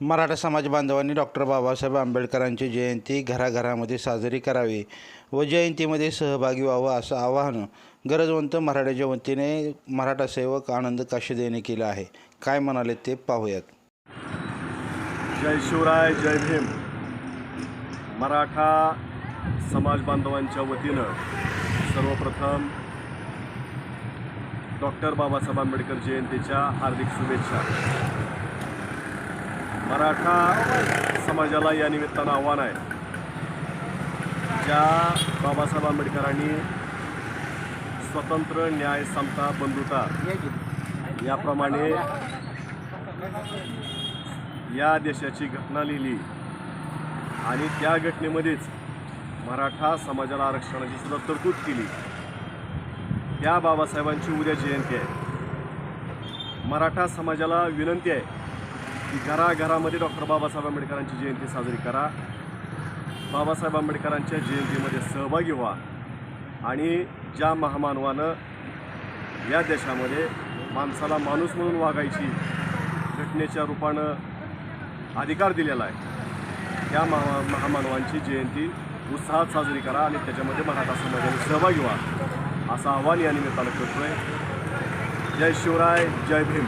मराठा समाज बांधवांनी डॉक्टर बाबासाहेब आंबेडकरांची जयंती घराघरामध्ये साजरी करावी व जयंतीमध्ये सहभागी व्हावं असं आवाहन गरजवंत मराठ्याच्या वतीने मराठा सेवक आनंद काशेद यांनी केलं आहे. काय म्हणाले ते पाहूयात. जय शिवराय जय भीम. मराठा समाज बांधवांच्या वतीनं सर्वप्रथम डॉक्टर बाबासाहेब आंबेडकर जयंतीच्या हार्दिक शुभेच्छा. मराठा समाजाला या निमित्तानं आव्हान आहे. ज्या बाबासाहेब आंबेडकरांनी स्वतंत्र न्याय समता बंधुता याप्रमाणे या देशाची घटना लिहिली. आणि त्या घटनेमध्येच मराठा समाजाला आरक्षणाची सुद्धा तरतूद केली. त्या बाबासाहेबांची उद्या जयंती आहे. मराठा समाजाला विनंती आहे की घराघरामध्ये डॉक्टर बाबासाहेब आंबेडकरांची जयंती साजरी करा. बाबासाहेब आंबेडकरांच्या जयंतीमध्ये सहभागी व्हा. आणि ज्या महामानवानं या देशामध्ये माणसाला माणूस म्हणून वागायची घटनेच्या रूपानं अधिकार दिलेला आहे त्या महा महामानवांची जयंती उत्साहात साजरी करा आणि त्याच्यामध्ये मराठा समाजाने सहभागी व्हा असं आव्हान या निमित्तानं करतोय. जय शिवराय जय भीम.